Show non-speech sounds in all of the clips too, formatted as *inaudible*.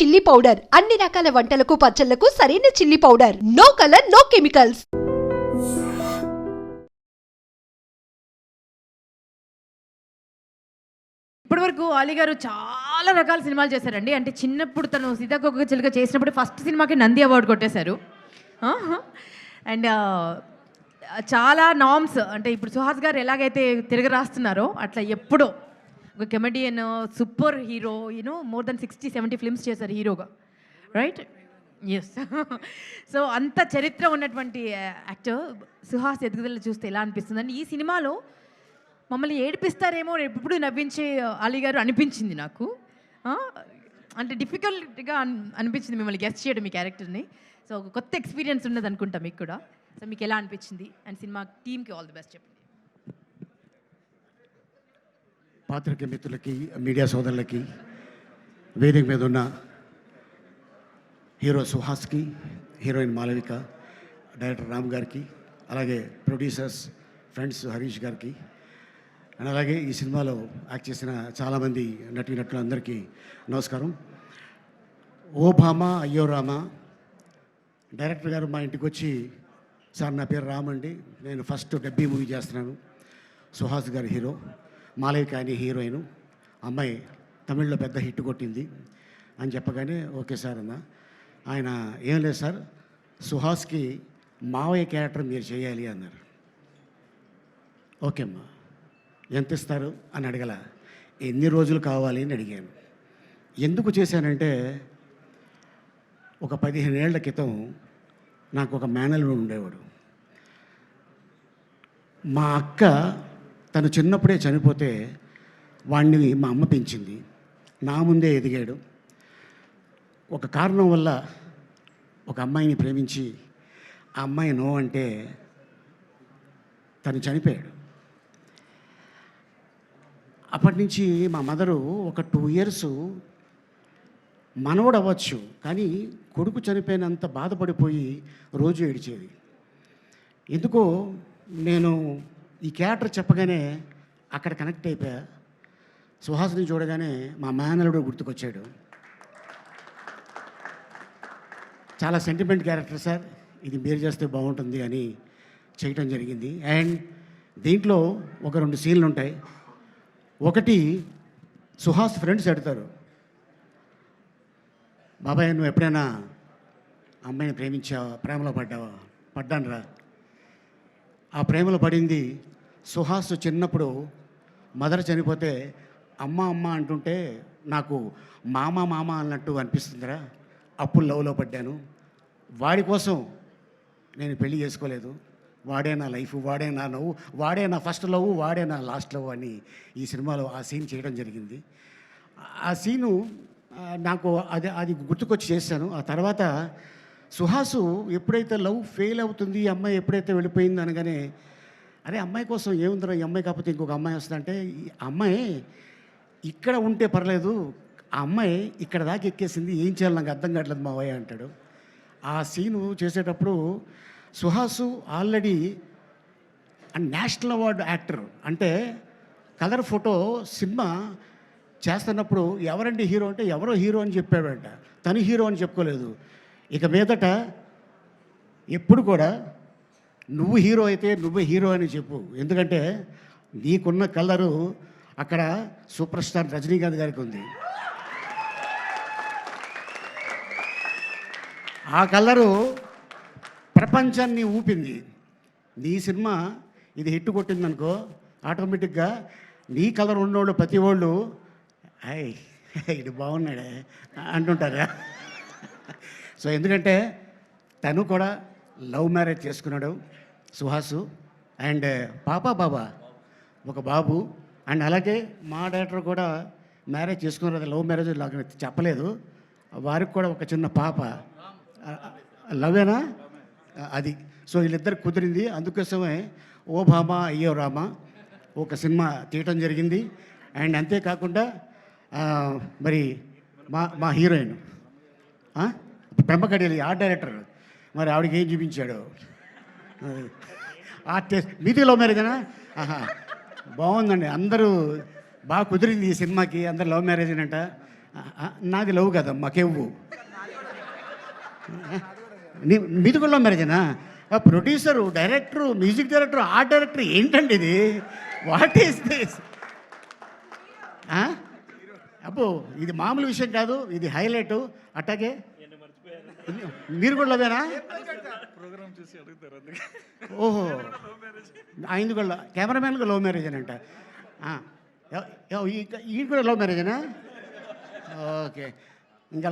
Chilli powder అన్ని రకాల వంటలకు పచ్చళ్ళకు సరైన chilli powder no colour no chemicals ఇప్పటివరకు అలీ గారు చాలా రకాల సినిమాలు చేశారండి. అంటే చిన్నప్పుడు తను సీతాకోక చిలుక చేసినప్పుడు ఫస్ట్ సినిమాకి నంది అవార్డు కొట్టేశారు. అండ్ uh, చాలా నామ్స్ అంటే ఇప్పుడు సుహాస్ గారు ఎలాగైతే తిరగ రాస్తున్నారో అట్లా ఎప్పుడో ఒక comedian super hero you know more than sixty seventy films చేశారు హీరోగా. రైట్ ఎస్ సో అంత చరిత్ర ఉన్నటువంటి యాక్టర్ సుహాస్ ఎదుగుదల చూస్తే ఎలా అనిపిస్తుందని ఈ సినిమాలో మమ్మల్ని ఏడిపిస్తారేమో ఎప్పుడు నవ్వించే అలీ గారు అనిపించింది నాకు. అంటే డిఫికల్ట్గా అనిపించింది మిమ్మల్ని గెస్ట్ చేయడం మీ క్యారెక్టర్ని సో ఒక కొత్త ఎక్స్పీరియన్స్ ఉన్నది అనుకుంటా మీకు కూడా. సో మీకు ఎలా అనిపించింది? అండ్ సినిమా టీమ్కి ఆల్ ది బెస్ట్ చెప్పండి. పాత్రిక మిత్రులకి మీడియా సోదరులకి వేదిక మీద ఉన్న హీరో సుహాస్కి హీరోయిన్ మాలవిక డైరెక్టర్ రామ్ గారికి అలాగే ప్రొడ్యూసర్స్ ఫ్రెండ్స్ హరీష్ గారికి అండ్ అలాగే ఈ సినిమాలో యాక్ట్ చేసిన చాలామంది నటీ నటులందరికీ నమస్కారం. ఓ భామ అయ్యో రామ డైరెక్టర్ గారు మా ఇంటికి వచ్చి సార్ నా పేరు రామ్ అండి. నేను ఫస్ట్ డబ్బీ మూవీ చేస్తున్నాను. సుహాస్ గారు హీరో. మాలవిక అనే హీరోయిన్. అమ్మాయి తమిళ్ళో పెద్ద హిట్ కొట్టింది అని చెప్పగానే ఓకే సార్ అన్న. ఆయన ఏం లేదు సార్ సుహాస్కి మావయ్య క్యారెక్టర్ మీరు చేయాలి అన్నారు. ఓకే అమ్మా ఎంత ఇస్తారు? అని అడగల. ఎన్ని రోజులు కావాలి? అని అడిగాను. ఎందుకు చేశానంటే ఒక పదిహేను ఏళ్ళ క్రితం నాకు ఒక మేనల్లుడు ఉండేవాడు. మా అక్క తను చిన్నప్పుడే చనిపోతే వాణ్ణి మా అమ్మ పెంచింది. నా ముందే ఎదిగాడు. ఒక కారణం వల్ల ఒక అమ్మాయిని ప్రేమించి ఆ అమ్మాయి నో అంటే తను చనిపోయాడు. అప్పటి నుంచి మా మదరు ఒక టూ ఇయర్స్ మనవడు అవ్వచ్చు కానీ కొడుకు చనిపోయినంత బాధపడిపోయి రోజు ఏడిచేది. ఎందుకో నేను ఈ క్యారెక్టర్ చెప్పగానే అక్కడ కనెక్ట్ అయిపోయా. సుహాసుని చూడగానే మా మేనలుడు గుర్తుకొచ్చాడు. చాలా సెంటిమెంట్ క్యారెక్టర్ సార్. ఇది మీరు చేస్తే బాగుంటుంది అని చేయటం జరిగింది. అండ్ దీంట్లో ఒక రెండు సీన్లు ఉంటాయి. ఒకటి సుహాస్ ఫ్రెండ్స్ అడుగుతారు. బాబాయ్ నువ్వు ఎప్పుడైనా అమ్మాయిని ప్రేమించావా? ప్రేమలో పడ్డావా? పడ్డాను రా ఆ ప్రేమలో పడింది. సుహాస్ చిన్నప్పుడు మదర్ చనిపోతే అమ్మ అమ్మ అంటుంటే నాకు మామ మామ అన్నట్టు అనిపిస్తుందిరా. అప్పుడు లవ్లో పడ్డాను. వాడి కోసం నేను పెళ్ళి చేసుకోలేదు. వాడే నా లైఫ్ వాడే నా నవ్వు వాడే నా ఫస్ట్ లవ్ వాడే నా లాస్ట్ లవ్ అని ఈ సినిమాలో ఆ సీన్ చేయడం జరిగింది. ఆ సీను నాకు అది అది గుర్తుకొచ్చి చేశాను. ఆ తర్వాత సుహాసు ఎప్పుడైతే లవ్ ఫెయిల్ అవుతుంది ఈ అమ్మాయి ఎప్పుడైతే వెళ్ళిపోయింది అనగానే అరే అమ్మాయి కోసం ఏముందిరా? ఈ అమ్మాయి కాకపోతే ఇంకొక అమ్మాయి వస్తుందంటే ఈ అమ్మాయి ఇక్కడ ఉంటే పర్లేదు ఆ అమ్మాయి ఇక్కడ దాకా ఎక్కేసింది ఏం చేయాలి? నాకు అర్థం కావట్లేదు మా అంటాడు. ఆ సీను చేసేటప్పుడు Suhas already national award actor. అంటే కలర్ ఫోటో సినిమా చేస్తున్నప్పుడు ఎవరండి హీరో అంటే ఎవరో హీరో అని చెప్పాడంట. తను హీరో అని చెప్పుకోలేదు. ఇక మీదట ఎప్పుడు కూడా నువ్వు హీరో అయితే నువ్వు హీరో అని చెప్పు. ఎందుకంటే నీకున్న కలరు అక్కడ సూపర్ స్టార్ రజనీకాంత్ గారికి ఉంది. ఆ కలరు ప్రపంచాన్ని ఊపింది. నీ సినిమా ఇది హిట్ కొట్టిందనుకో ఆటోమేటిక్గా నీ కలర్ ఉన్నోళ్ళు ప్రతి వాళ్ళు అయ్ ఇది *laughs* బాగున్నాడే అంటుంటారా. సో ఎందుకంటే తను కూడా లవ్ మ్యారేజ్ చేసుకున్నాడు సుహాసు అండ్ పాప బాబా ఒక బాబు. అండ్ అలాగే మా డైరెక్టర్ కూడా మ్యారేజ్ చేసుకున్నారు అది లవ్ మ్యారేజ్ నాకు చెప్పలేదు. వారికి కూడా ఒక చిన్న పాప. లవేనా అది. సో వీళ్ళిద్దరు కుదిరింది. అందుకోసమే ఓ భామ అయ్యో రామ ఒక సినిమా తీయటం జరిగింది. అండ్ అంతేకాకుండా మరి మా మా హీరోయిన్. పెంపకడేలి ఆర్ట్ డైరెక్టర్ మరి ఆవిడకి ఏం చూపించాడు? ఆర్టిస్ట్ మీది లవ్ మ్యారేజేనా ఆహా. బాగుందండి. అందరూ బాగా కుదిరింది ఈ సినిమాకి. అందరు లవ్ మ్యారేజ్ అంట. నాది లవ్ కదా మాకెవ్వు నీ మీది కూడా love మ్యారేజేనా producer director music director art director ఏంటండి ఇది? వాట్ ఈస్ దిస్ అబ్బో ఇది మామూలు విషయం కాదు. ఇది హైలైట్ అట్టాగే మీరు కూడా లవేనా? ఓహో. ఆయనది కూడా కెమెరామ్యాన్కి లవ్ మ్యారేజ్ అని అంట. ఈయన కూడా లవ్ మ్యారేజేనా ఓకే. ఇంకా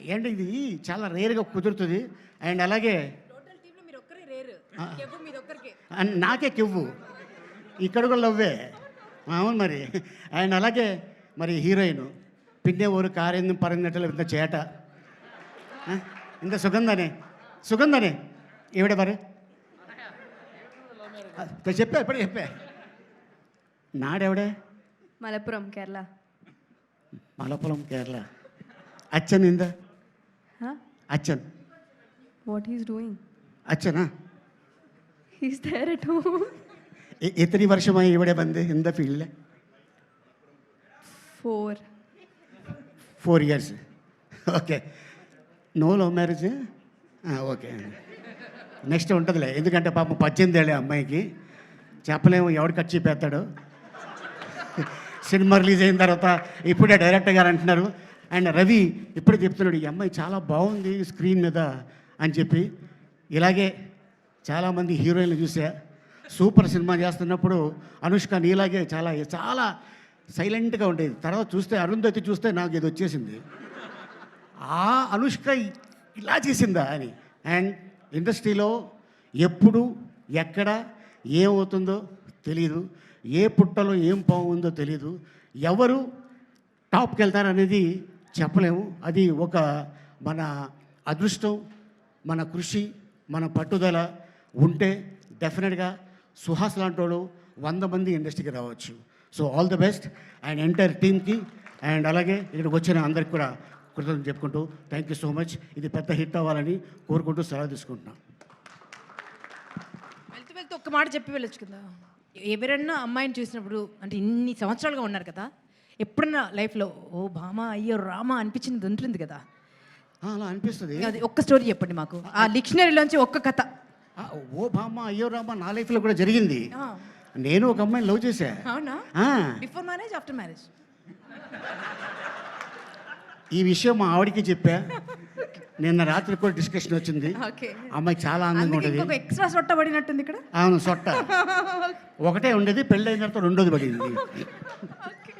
ఏంటి ఇది? చాలా రేర్గా కుదురుతుంది. అండ్ అలాగే నాకే కివ్వు. ఇక్కడ కూడా లవ్వే. అవును మరి. అండ్ అలాగే మరి హీరోయిన్. పిన్నే ఊరు కారింది పరంగట్టలు ఇంత చేట. இந்த சுகம் தானே సుఖం తానే ఎవడ మరి చెప్పా ఎప్పుడు చెప్పా నాడెవడే మలపురం కేరళ మలపురం కేరళ అచ్చన్ ఇందా అచ్చన్ వాట్ ఈస్ డూయింగ్ అచ్చనా ఈస్ దేర్ అట్ హోమ్ ఎత్తని వర్షమాయి ఇవిడే బంది ఇంద field four four years okay no love marriage okay. Next ఉంటుందిలే. ఎందుకంటే పాపం పద్దెనిమిది ఏళ్ళే అమ్మాయికి. చెప్పలేము ఎవడు ఖర్చు చెప్పేస్తాడు సినిమా రిలీజ్ అయిన తర్వాత ఇప్పుడే డైరెక్టర్ గారు అంటున్నారు. అండ్ రవి ఇప్పుడే చెప్తున్నాడు ఈ అమ్మాయి చాలా బాగుంది స్క్రీన్ మీద అని చెప్పి. ఇలాగే చాలామంది హీరోయిన్లు చూసా. సూపర్ సినిమా చేస్తున్నప్పుడు అనుష్క నీలాగే చాలా చాలా సైలెంట్గా ఉండేది. తర్వాత చూస్తే అరుంధతి చూస్తే నాకు ఇది వచ్చేసింది. ఆ అనుష్క ఇలా చేసిందా అని. అండ్ ఇండస్ట్రీలో ఎప్పుడు ఎక్కడ ఏమవుతుందో తెలియదు ఏ పుట్టలో ఏం బాగుందో తెలియదు ఎవరు టాప్కి వెళ్తారనేది చెప్పలేము. అది ఒక మన అదృష్టం మన కృషి మన పట్టుదల ఉంటే డెఫినెట్గా సుహాస్ లాంటి వాడు వంద మంది ఇండస్ట్రీకి రావచ్చు. So all the best. And entire టీమ్కి అండ్ అలాగే ఇక్కడికి వచ్చిన అందరికి కూడా కృతజ్ఞతలు చెప్పుకుంటూ థ్యాంక్ యూ సో మచ్ ఇది పెద్ద హిట్ అవ్వాలని కోరుకుంటూ సెలవు తీసుకుంటున్నాను వెళ్తూ వెళ్తూ ఒక్క మాట చెప్పి వెళ్ళొచ్చు కదా? ఎవరన్నా అమ్మాయిని చూసినప్పుడు అంటే ఇన్ని సంవత్సరాలుగా ఉన్నారు కదా ఎప్పుడన్నా లైఫ్లో ఓ భామ అయ్యో రామ అనిపించింది ఉంటుంది కదా? అలా అనిపిస్తుంది. అది ఒక్క స్టోరీ చెప్పండి మాకు. ఆ డిక్షనరీలోంచి ఒక్క కథ. ఓ బామ్మ అయ్యో రామ్మ నా లైఫ్లో కూడా జరిగింది. నేను ఒక అమ్మాయిని లవ్ చేశా. అవునా? బిఫోర్ మ్యారేజ్ ఆఫ్టర్ మ్యారేజ్ ఈ విషయం మా ఆవిడకి చెప్పా. నిన్న రాత్రి కూడా డిస్కషన్ వచ్చింది. అమ్మాయి చాలా అందుకే ఉంటుంది. ఎక్స్ట్రా సొట్ట పడినట్టుంది ఇక్కడ. అవును సొట్ట. *laughs* ఒకటే ఉండేది పెళ్ళైన తర్వాత రెండోది పడింది. *laughs*